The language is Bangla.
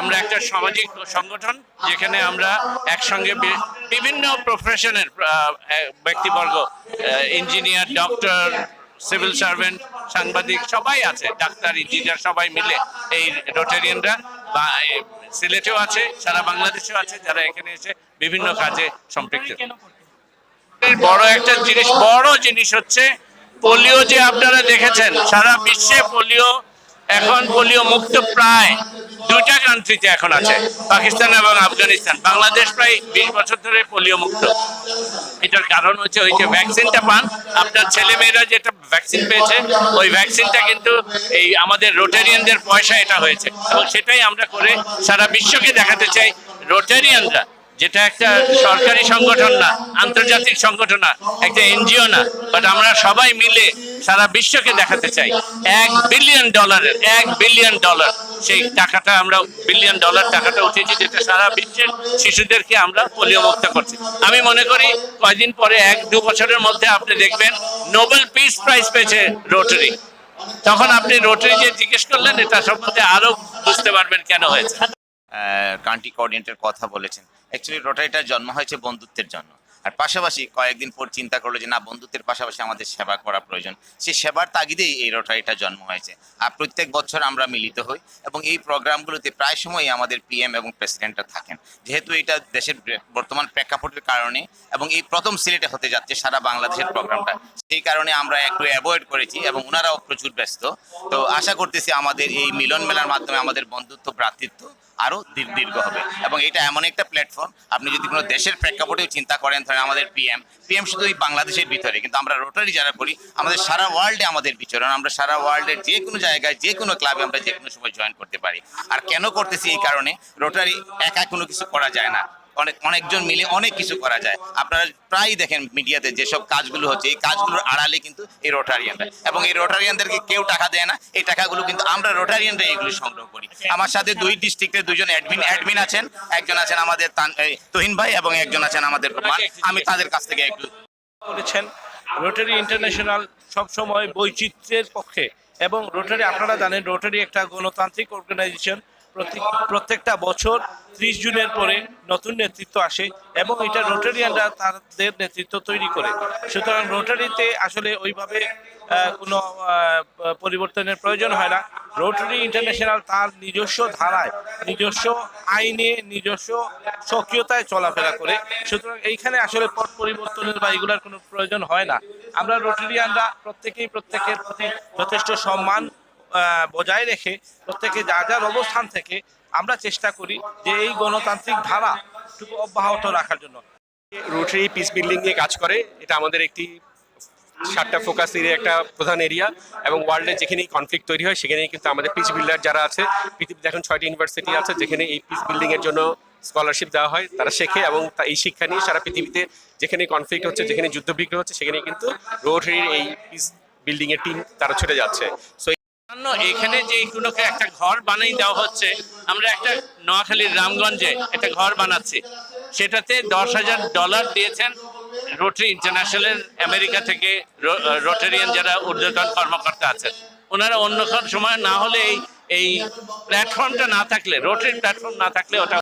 আমরা একটা সামাজিক সংগঠন যেখানে আমরা একসঙ্গে বিভিন্ন প্রফেশনের ব্যক্তিবর্গ ইঞ্জিনিয়ার ডক্টর সিভিল সার্ভেন্ট সাংবাদিক সবাই আছে, ডাক্তার ইঞ্জিনিয়ার সবাই মিলে এই রোটারিয়ানরা বা সিলেটেও আছে, সারা বাংলাদেশেও আছে, যারা এখানে এসে বিভিন্ন কাজে সম্পৃক্ত। বড় একটা জিনিস, বড় জিনিস হচ্ছে পোলিও যে আপনারা দেখেছেন, সারা বিশ্বে পোলিও, এখন পোলিও মুক্ত প্রায় দুইটা কান্ট্রিতে এখন আছে, পাকিস্তান এবং আফগানিস্তান। বাংলাদেশ প্রায় বিশ বছর ধরে পোলিও মুক্ত এটার কারণ হচ্ছে ওই যে ভ্যাকসিনটা পান, আপনার ছেলেমেয়েরা যেটা ভ্যাকসিন পেয়েছে, ওই ভ্যাকসিনটা কিন্তু এই আমাদের রোটারিয়ানদের পয়সা এটা হয়েছে। এবং সেটাই আমরা করে সারা বিশ্বকে দেখাতে চাই রোটারিয়ানরা যেটা একটা সরকারি সংগঠন না, আন্তর্জাতিক সংগঠন না, একটা এনজিও না বাট আমরা সবাই মিলে সারা বিশ্বকে দেখাতে চাই। এক বিলিয়ন ডলারের এক বিলিয়ন ডলার সেই টাকাটা আমরা বিলিয়ন ডলার টাকাটা উঠেছি যেটা সারা বিশ্বের শিশুদেরকে আমরা পোলিও মুক্ত করছি। আমি মনে করি কয়দিন পরে এক, দু বছরের মধ্যে আপনি দেখবেন নোবেল পিস প্রাইজ পেয়েছে রোটারি তখন আপনি রোটারি যে জিজ্ঞেস করলেন, এটা সম্বন্ধে আরও বুঝতে পারবেন কেন হয়েছে। কান্ট্রি কোঅর্ডিনেটর কথা বলেছেন। অ্যাকচুয়ালি রোটারিটার জন্ম হয়েছে বন্ধুত্বের জন্য। আর পাশাপাশি কয়েকদিন পর চিন্তা করল যে, না, বন্ধুত্বের পাশাপাশি আমাদের সেবা করা প্রয়োজন। সেই সেবার তাগিদেই এই রোটারিটা জন্ম হয়েছে। আর প্রত্যেক বছর আমরা মিলিত হই এবং এই প্রোগ্রামগুলোতে প্রায় সময়ই আমাদের পিএম এবং প্রেসিডেন্টরা থাকেন। যেহেতু এটা দেশের বর্তমান প্রেক্ষাপটের কারণে এবং এই প্রথম সিলেটে হতে যাচ্ছে সারা বাংলাদেশের প্রোগ্রামটা, সেই কারণে আমরা একটু অ্যাভয়েড করেছি এবং ওনারাও প্রচুর ব্যস্ত। তো আশা করতেছি আমাদের এই মিলন মেলার মাধ্যমে আমাদের বন্ধুত্ব, ভ্রাতৃত্ব আরও দীর- দীর্ঘ হবে এবং এটা এমন একটা প্ল্যাটফর্ম, আপনি যদি কোনো দেশের প্রেক্ষাপটেও চিন্তা করেন ধরেন আমাদের পিএম পিএম শুধু এই বাংলাদেশের ভিতরে, কিন্তু আমরা রোটারি যারা করি, আমাদের সারা ওয়ার্ল্ডে আমাদের বিচরণ, আমরা সারা ওয়ার্ল্ডের যে কোনো জায়গায় যে কোনো ক্লাবে আমরা যে কোনো সময় জয়েন করতে পারি। আর কেন করতেছি এই কারণে? রোটারি একা কোনো কিছু করা যায় না। অনেক, অনেকজন মিলে অনেক কিছু করা যায়। আপনারা প্রায়ই দেখেন মিডিয়াতে যেসব কাজগুলো হচ্ছে, এই কাজগুলোর আড়ালে কিন্তু এই রোটারিয়ানরা। এবং এই রোটারিয়ানদেরকে কেউ টাকা দেয় না, এই টাকাগুলো কিন্তু আমরা রোটারিয়ানরা এগুলো সংগ্রহ করি। আমার সাথে দুই ডিস্ট্রিক্টের দুজন অ্যাডমিন অ্যাডমিন আছেন। একজন আছেন আমাদের তহিন ভাই এবং একজন আছেন আমাদের আমি তাদের কাছ থেকে একটু করেছেন রোটারি ইন্টারন্যাশনাল সবসময় বৈচিত্র্যের পক্ষে। এবং রোটারি আপনারা জানেন রোটারি একটা গণতান্ত্রিক অর্গানাইজেশন প্রত্যেকটা বছর ত্রিশ জুনের পরে নতুন নেতৃত্ব আসে এবং এটা রোটারিয়ানরা তাদের নেতৃত্ব তৈরি করে। সুতরাং রোটারিতে আসলে ওইভাবে কোনো পরিবর্তনের প্রয়োজন হয় না। রোটারি ইন্টারন্যাশনাল তার নিজস্ব ধারায়, নিজস্ব আইনে, নিজস্ব সক্রিয়তায় চলাফেরা করে। সুতরাং এইখানে আসলে পথ পরিবর্তনের বা এগুলার কোনো প্রয়োজন হয় না। আমরা রোটারিয়ানরা প্রত্যেকেই প্রত্যেকের প্রতি যথেষ্ট সম্মান বজায় রেখে প্রত্যেকে যার যার অবস্থান থেকে আমরা চেষ্টা করি যে এই গণতান্ত্রিক ধারাটুকু অব্যাহত রাখার জন্য। রোটারি পিস বিল্ডিং নিয়ে কাজ করে, এটা আমাদের একটি সাতটা ফোকাস এরিয়া একটা প্রধান এরিয়া এবং ওয়ার্ল্ডে যেখানেই কনফ্লিক্ট তৈরি হয়, সেখানেই কিন্তু আমাদের পিস বিল্ডার যারা আছে, পৃথিবীতে এখন ছয়টি ইউনিভার্সিটি আছে, যেখানে এই পিস বিল্ডিংয়ের জন্য স্কলারশিপ দেওয়া হয়, তারা শেখে এবং এই শিক্ষা নিয়ে সারা পৃথিবীতে যেখানে কনফ্লিক্ট হচ্ছে, যেখানে যুদ্ধ বিগ্রহ হচ্ছে সেখানে কিন্তু রোটারির এই পিস বিল্ডিংয়ের টিম তারা ছুটে যাচ্ছে। সো এখানে যে এইগুলোকে একটা ঘর বানিয়ে দেওয়া হচ্ছে, আমরা একটা নোয়াখালীর রামগঞ্জে একটা ঘর বানাচ্ছি। সেটাতে দশ হাজার ডলার দিয়েছেন রোটারি ইন্টারন্যাশনাল আমেরিকা থেকে রোটারিয়ান যারা ঊর্ধ্বতন কর্মকর্তা আছেন। ওনারা অন্য সময় না হলে এই এই প্ল্যাটফর্মটা না থাকলে রোটারি প্ল্যাটফর্ম না থাকলে ওটা